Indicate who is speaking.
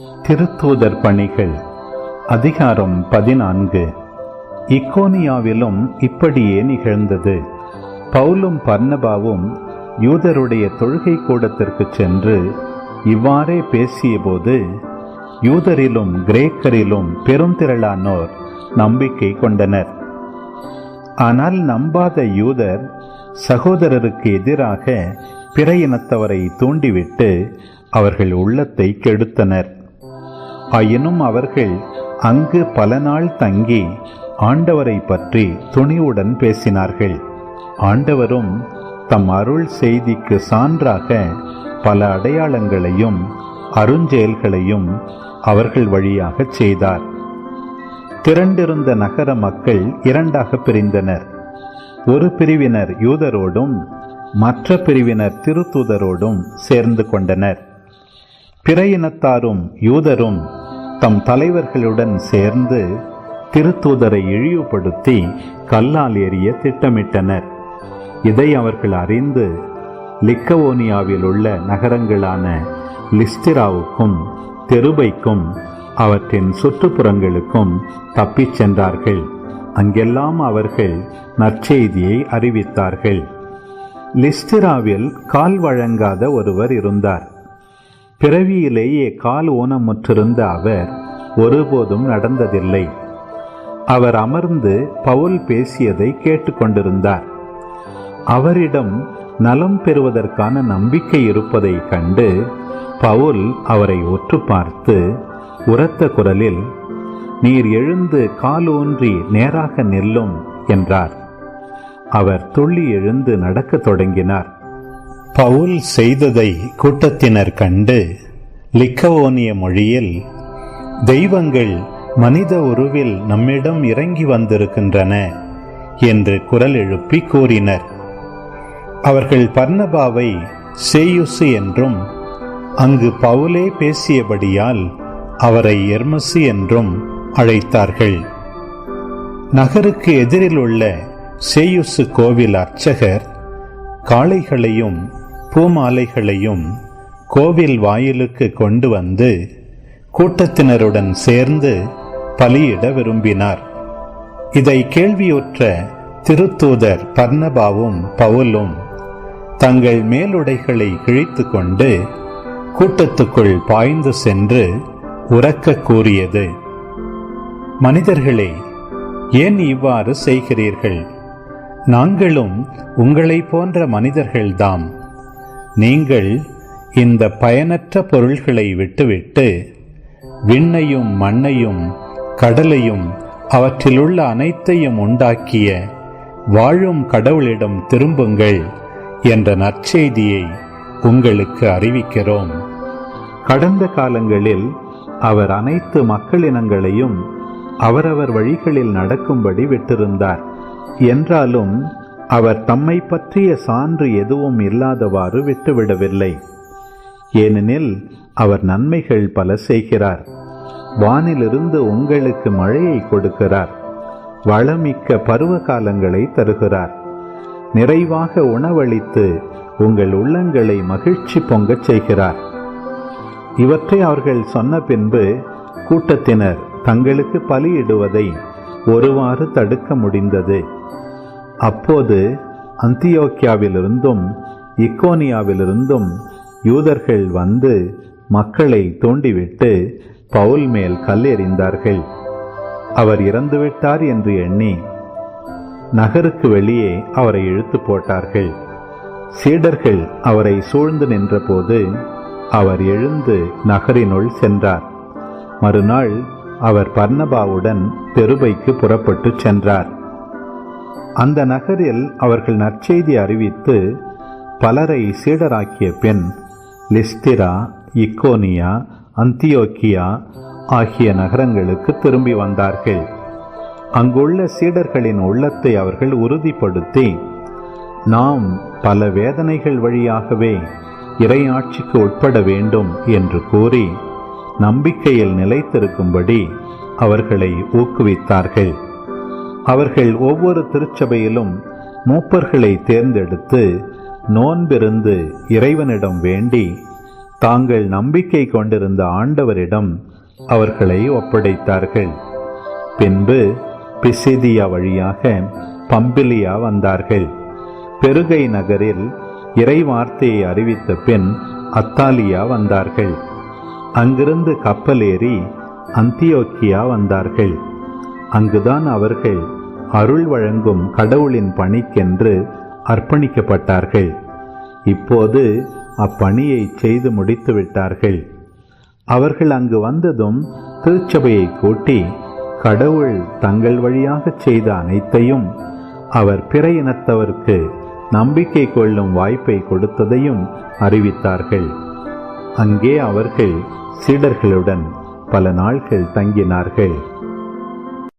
Speaker 1: திருத்தூதர் பணிகள் அதிகாரம் பதினான்கு. இக்கோனியாவிலும் இப்படியே நிகழ்ந்தது. பவுலும் பர்ணபாவும் யூதருடைய தொழுகை கூடத்திற்கு சென்று இவ்வாறே பேசியபோது யூதரிலும் கிரேக்கரிலும் பெருந்திரளானோர் நம்பிக்கை கொண்டனர். ஆனால் நம்பாத யூதர் சகோதரருக்கு எதிராக பிற இனத்தவரை தூண்டிவிட்டு அவர்கள் உள்ளத்தை கெடுத்தனர். ஆயினும் அவர்கள் அங்கு பல நாள் தங்கி ஆண்டவரை பற்றி துணிவுடன் பேசினார்கள். ஆண்டவரும் தம் அருள் செய்திக்கு சான்றாக பல அடையாளங்களையும் அருஞ்செயல்களையும் அவர்கள் வழியாகச் செய்தார். திரண்டிருந்த நகர மக்கள் இரண்டாக பிரிந்தனர். ஒரு பிரிவினர் யூதரோடும் மற்ற பிரிவினர் திருத்தூதரோடும் சேர்ந்து கொண்டனர். பிற இனத்தாரும் யூதரும் தம் தலைவர்களுடன் சேர்ந்து திருத்தூதரை இழிவுபடுத்தி கல்லால் எறிய திட்டமிட்டனர். இதை அவர்கள் அறிந்து லிக்கவோனியாவில் உள்ள நகரங்களான லிஸ்டிராவுக்கும் தெருபைக்கும் அவற்றின் சுற்றுப்புறங்களுக்கும் தப்பிச் சென்றார்கள். அங்கெல்லாம் அவர்கள் நற்செய்தியை அறிவித்தார்கள். லிஸ்டிராவில் கால் வழங்காத ஒருவர் இருந்தார். பிறவியிலேயே கால் ஊனமுற்றிருந்த அவர் ஒருபோதும் நடந்ததில்லை. அவர் அமர்ந்து பவுல் பேசியதை கேட்டுக்கொண்டிருந்தார். அவரிடம் நலம் பெறுவதற்கான நம்பிக்கை இருப்பதை கண்டு பவுல் அவரை ஒற்று பார்த்து உரத்த குரலில் நீர் எழுந்து காலூன்றி நேராக நில்லும் என்றார். அவர் துள்ளி எழுந்து நடக்கத் தொடங்கினார். பவுல் செய்ததை கூட்டத்தினர் கண்டு லிக்கவோனிய மொழியில் தெய்வங்கள் மனித உருவில் நம்மிடம் இறங்கி வந்திருக்கின்றன என்று குரல் எழுப்பி கூறினர். அவர்கள் பர்ணபாவை சேயுசு என்றும் அங்கு பவுலே பேசியபடியால் அவரை எர்மசு என்றும் அழைத்தார்கள். நகருக்கு எதிரில் உள்ள சேயுசு கோவில் அர்ச்சகர் காளைகளையும் பூமாலைகளையும் கோவில் வாயிலுக்கு கொண்டு வந்து கூட்டத்தினருடன் சேர்ந்து பலியிட விரும்பினார். இதை கேள்வியுற்ற திருத்தூதர் பர்ணபாவும் பவுலும் தங்கள் மேலுடைகளை கிழித்து கொண்டு கூட்டத்துக்குள் பாய்ந்து சென்று உறக்க கூறியது. மனிதர்களே ஏன் இவ்வாறு செய்கிறீர்கள்? நாங்களும் உங்களைப் போன்ற மனிதர்கள்தாம். நீங்கள் இந்த பயனற்ற பொருள்களை விட்டுவிட்டு விண்ணையும் மண்ணையும் கடலையும் அவற்றிலுள்ள அனைத்தையும் உண்டாக்கிய வாழும் கடவுளிடம் திரும்புங்கள் என்ற நற்செய்தியை உங்களுக்கு அறிவிக்கிறோம். கடந்த காலங்களில் அவர் அனைத்து மக்களினங்களையும் அவரவர் வழிகளில் நடக்கும்படி விட்டிருந்தார். என்றாலும் அவர் தம்மை பற்றிய சான்று எதுவும் இல்லாதவாறு விட்டுவிடவில்லை. ஏனெனில் அவர் நன்மைகள் பல செய்கிறார். வானிலிருந்து உங்களுக்கு மழையை கொடுக்கிறார். வளமிக்க பருவ காலங்களை தருகிறார். நிறைவாக உணவளித்து உங்கள் உள்ளங்களை மகிழ்ச்சி பொங்கச் செய்கிறார். இவற்றை அவர்கள் சொன்ன பின்பு கூட்டத்தினர் தங்களுக்கு பலியிடுவதை ஒருவாறு தடுக்க முடிந்தது. அப்போது அந்தியோக்கியாவிலிருந்தும் இக்கோனியாவிலிருந்தும் யூதர்கள் வந்து மக்களை தூண்டிவிட்டு பவுல் மேல் கல்லெறிந்தார்கள். அவர் இறந்துவிட்டார் என்று எண்ணி நகருக்கு வெளியே அவரை இழுத்து போட்டார்கள். சீடர்கள் அவரை சூழ்ந்து நின்றபோது அவர் எழுந்து நகரினுள் சென்றார். மறுநாள் அவர் பர்ணபாவுடன் தெருபைக்கு புறப்பட்டு சென்றார். அந்த நகரில் அவர்கள் நற்செய்தி அறிவித்து பலரை சீடராக்கிய பின் லிஸ்திரா இக்கோனியா அந்தியோக்கியா ஆகிய நகரங்களுக்கு திரும்பி வந்தார்கள். அங்குள்ள சீடர்களின் உள்ளத்தை அவர்கள் உறுதிப்படுத்தி நாம் பல வேதனைகள் வழியாகவே இறையாட்சிக்கு உட்பட வேண்டும் என்று கூறி நம்பிக்கையில் நிலைத்திருக்கும்படி அவர்களை ஊக்குவித்தார்கள். அவர்கள் ஒவ்வொரு திருச்சபையிலும் மூப்பர்களை தேர்ந்தெடுத்து நோன்பிருந்து இறைவனிடம் வேண்டி தாங்கள் நம்பிக்கை கொண்டிருந்த ஆண்டவரிடம் அவர்களை ஒப்படைத்தார்கள். பின்பு பிசிதியா வழியாக பம்பிலியா வந்தார்கள். பெருகை நகரில் இறைவார்த்தையை அறிவித்த பின் அத்தாலியா வந்தார்கள். அங்கிருந்து கப்பலேறி அந்தியோக்கியா வந்தார்கள். அங்குதான் அவர்கள் அருள் வழங்கும் கடவுளின் பணிக்கென்று அர்ப்பணிக்கப்பட்டார்கள். இப்போது அப்பணியை செய்து முடித்து விட்டார்கள். அவர்கள் அங்கு வந்ததும் திருச்சபையை கூட்டி கடவுள் தங்கள் வழியாக செய்த அனைத்தையும் அவர் பிற இனத்தவர்க்கு நம்பிக்கை கொள்ளும் வாய்ப்பை கொடுத்ததையும் அறிவித்தார்கள். அங்கே அவர்கள் சீடர்களுடன் பல நாட்கள் தங்கினார்கள்.